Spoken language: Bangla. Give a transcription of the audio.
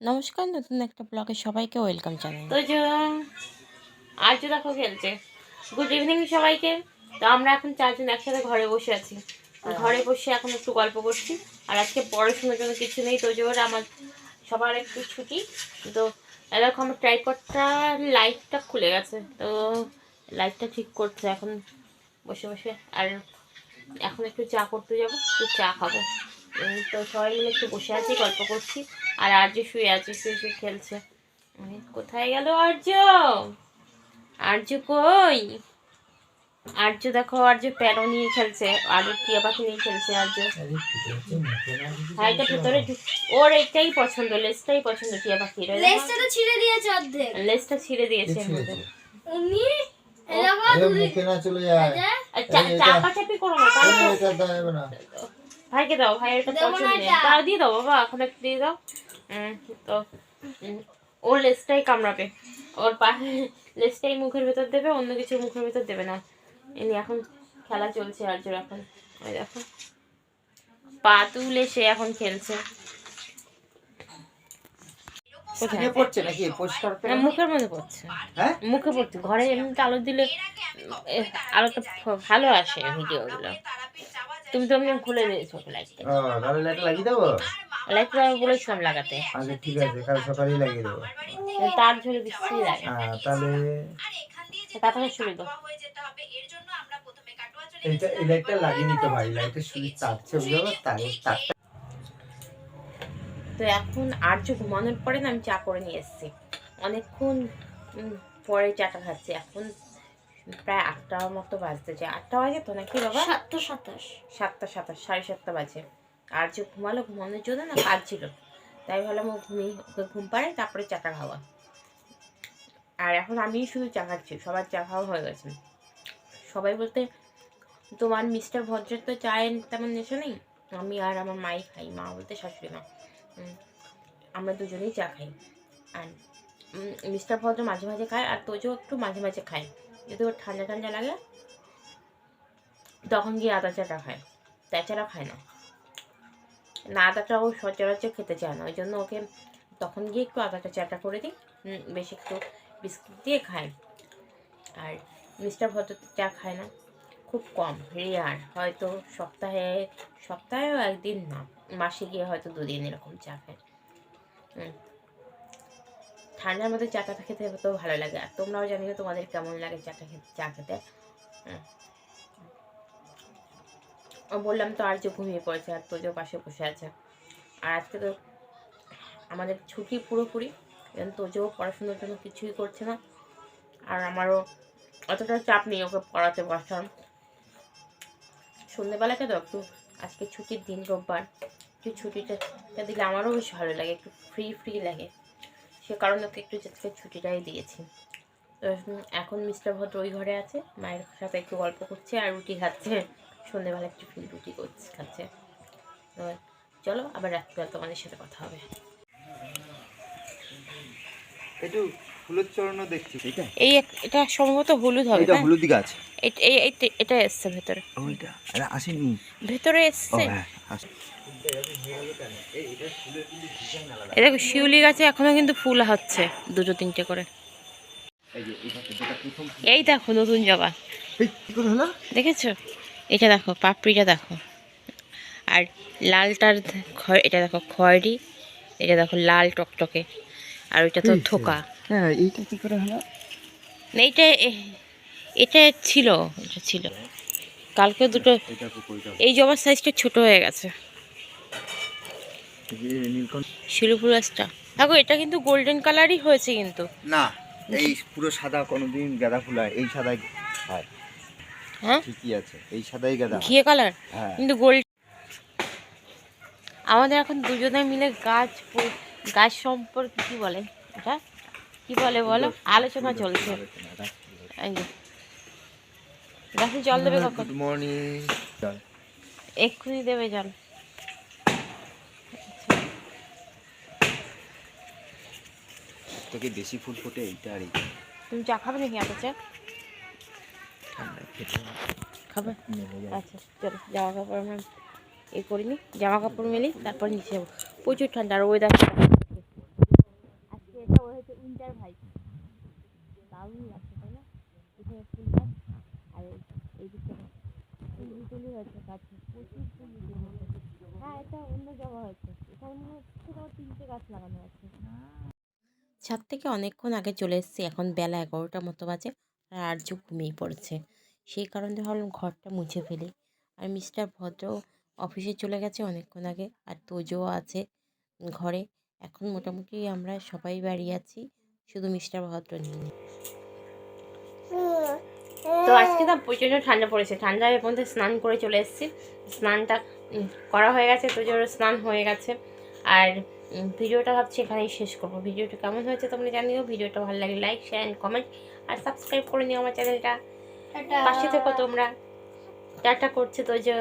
নমস্কার নতুন একটা ব্লগে সবাইকে ওয়েলকাম জানাই। তো যে আর্য দেখো খেলছে। গুড ইভিনিং সবাইকে। তো আমরা এখন চারজন একসাথে ঘরে বসে আছি। ঘরে বসে এখন একটু গল্প করছি। আর আজকে পড়াশোনার জন্য কিছু নেই তো যে আমার সবার একটু ছুটি। তো এরকম আমার ট্রাইপডটা লাইটটা খুলে গেছে। তো লাইটটা ঠিক করছে এখন। বসে বসে। আর এখন একটু চা করতে যাব একটু চা খাব। তো সবাই মিলে একটু বসে আছি গল্প করছি। আর আর্য শুয়ে আছে শুয়ে শুয়ে খেলছে। কোথায় গেল আর্য? আর্য কই? আর্য দেখো আর্য প্যারো নিয়ে খেলছে আর টিয়া পাখি নিয়ে খেলছে আর্য। এটা ভেতরে ওর এটাই পছন্দ লেসটাই পছন্দ টিয়া পাখির ওই দেখো, তো ছিঁড়ে দিয়েছে অর্ধেক। লেসটা ছিঁড়ে দিয়েছে। উনি ভাইকে দাও ভাই এটা দিয়ে দাও বাবা এখন একটু দিয়ে দাও। তো উম, ওর লেজটাই কামড়াবে। ওর পা লেসটাই মুখের ভেতর দেবে অন্য কিছু মুখের ভেতর দেবে না। এমনি এখন খেলা চলছে আর জোর এখন। ওই দেখো। পা তুলে সে এখন খেলছে। কোথায় পড়ছে নাকি? পরিষ্কার না, মুখের মধ্যে পড়ছে। হ্যাঁ? মুখে পড়ছে। ঘরে এমনিতে আলো দিলে আলোটা ভালো আসে ভিডিওগুলো। তুমি তো এমনি খুলে দিয়েছ লাইটটা তাহলে লাইট লাগিয়ে দেবো? আমি বলেছিলাম লাগাতে। আচ্ছা ঠিক আছে কাল সকালেই লাগিয়ে দেবো। তার ঝরে বিশ্রী লাগে হ্যাঁ তাহলে তাড়াতাড়ি শুরু দাও এইটা এই লাইটটা লাগিয়ে নিতে ভাই লাইটের সুইচ তারছে বুঝলো তারের তারটা তো এখন আর্য ঘুমানোর পরে না আমি চা করে নিয়ে এসেছি। অনেকক্ষণ পরে চাটা খাচ্ছি। এখন প্রায় আটটার মতো বাজতে যায়। আটটা বাজে তো নাকি বাবা? সাতটা সাতাশ। সাতটা সাতাশ সাড়ে সাতটা বাজে। আর যে ঘুমালো ঘুমানোর জন্য না কাজ ছিল। তাই ভাবলাম ও ঘুমিয়ে ওকে ঘুম পাড়াই তারপরে চাটা খাওয়া। আর এখন আমি শুধু চা খাচ্ছি সবার চা খাওয়া হয়ে গেছে। সবাই বলতে তোমার মিস্টার ভদ্রের তো চায়ের তেমন নেশা নেই? আমি আর আমার মাই খাই মা বলতে শাশুড়ি মা। আমরা দুজনেই চা খাই। আর মিস্টার ভদ্র মাঝে মাঝে খায় আর তোজো একটু মাঝে মাঝে খায়। যদি ওর ঠান্ডা ঠান্ডা লাগে, তখন গিয়ে আদা চাটা খায়। তাছাড়া খায় না। না, আদাটা ও সচরাচর খেতে চায় না। ওই জন্য ওকে তখন গিয়ে একটু আদাটা, চাটা করে দিই। বেশি একটু বিস্কিট দিয়ে খায়। আর মিস্টার ভদ্র চা খায় না। খুব কম রেয়ার হয়তো সপ্তাহে, সপ্তাহেও একদিন না। মাসে গিয়ে হয়তো দুদিন এরকম চা হুম। ঠান্ডার মধ্যে চাটা খেতে তো ভালো লাগে। আর তোমরাও জানিও তোমাদের কেমন লাগে চাটা খেতে, চা খেতে। বললাম তো যে ঘুমিয়ে পড়েছে আর তোজো পাশে বসে আছে। আর আজকে তো আমাদের ছুটি পুরোপুরি এখন তোজো পড়াশোনার জন্য কিছুই করছে না। আর আমারও অতটা চাপ নেই ওকে পড়াতে বসার। সন্ধ্যেবেলাটা তো একটু আজকে ছুটির দিন রোববার। একটু ছুটিটা দিলে আমারও বেশ ভালো লাগে, একটু ফ্রি ফ্রি লাগে। সে কারণে ওকে একটু আজকে ছুটিটাই দিয়েছি। তো এখন মিস্টার ভদ্র ওই ঘরে আছে, মায়ের সাথে একটু গল্প করছে আর রুটি খাচ্ছে। সন্ধ্যেবেলা একটু ফিল রুটি করছে, খাচ্ছে। তো চলো, আবার রাত্রিবেলা তোমাদের সাথে কথা হবে। একটু ফুলের চরণও দেখছি। এটা এই এটা সম্ভবত হলুদ হবে এটা না? গাছ। এই- এটা এসছে ভেতরে। ওইটা আরে আসেনি। ভেতরে এসছে। হ্যাঁ দেখো শিউলি গাছে এখনও কিন্তু ফুল হচ্ছে দুটো তিনটে করে। এই যে এটা যেটা প্রথম এই দেখো নতুন জবা। এই কি করে হলো? দেখেছ? এটা দেখো পাপড়িটা দেখো। আর লালটার খয় এটা দেখো খয়েরি। এটা দেখো লাল টকটকে। আর ওইটা তো থোকা। হ্যাঁ এইটা কি করে হলো? এইটা এ- এটা ছিল এটা ছিল। কালকে দুটো এই জবার সাইজটা ছোট হয়ে গেছে। শিলুপুর গাছটা দেখো এটা কিন্তু গোল্ডেন কালারই হয়েছে কিন্তু। না এই পুরো সাদা কোনোদিন গাঁদা ফুল হয় এই সাদাই হয়। হ্যাঁ? ঠিকই আছে এই সাদাই গাঁদা ঘিয়ে কালার হ্যাঁ। কিন্তু গোল্ড আমাদের এখন দুজনে মিলে গাছ গাছ সম্পর্কে কি বলে? এটা? কি বলে বলো? আলোচনা চলছে। এই যে। গাছে জল দেবে কখন? গুড মর্নিং এক্ষুনি দেবে জল। তোকে বেশি ফুল ফোটে এইটা আর এইটা। তুমি চা খাবে নাকি এত চা? খাবে? আচ্ছা চলো জামা কাপড় আমরা এ করিনি জামা কাপড় মেলি তারপর নিচে যাব। প্রচুর ঠান্ডা আর ওয়েদার সুন্দর আছে, তাই না? এখানে ফুল গাছ, আর এই দিকটা ফুলগুলি আছে গাছে প্রচুর ফুলগুলি হ্যাঁ এটা অন্য জবা হয়েছে। এখানে মনে হচ্ছে তিনটে গাছ লাগানো আছে ছাদ থেকে অনেকক্ষণ আগে চলে এসেছি, এখন বেলা এগারোটা মতো বাজে, আর যুগ ঘুমিয়ে পড়েছে। সেই কারণে ভাবলাম ঘরটা মুছে ফেলি। আর মিস্টার ভদ্র অফিসে চলে গেছে অনেকক্ষণ আগে, আর তোজো আছে ঘরে। এখন মোটামুটি আমরা সবাই বাড়ি আছি, শুধু মিস্টার ভদ্র নিয়ে। তো আজকে তো প্রচণ্ড ঠান্ডা পড়েছে। ঠান্ডা এর মধ্যে স্নান করে চলে এসেছি। স্নানটা করা হয়ে গেছে তো জোর স্নান হয়ে গেছে। আর ভিডিওটা ভাবছি এখানেই শেষ করব। ভিডিওটা কেমন হয়েছে তোমরা জানিও। ভিডিওটা ভালো লাগে লাইক শেয়ার অ্যান্ড কমেন্ট আর সাবস্ক্রাইব করে নিও আমার চ্যানেলটা টাটা। পাশে থেকো তোমরা। টাটা করছে তো যে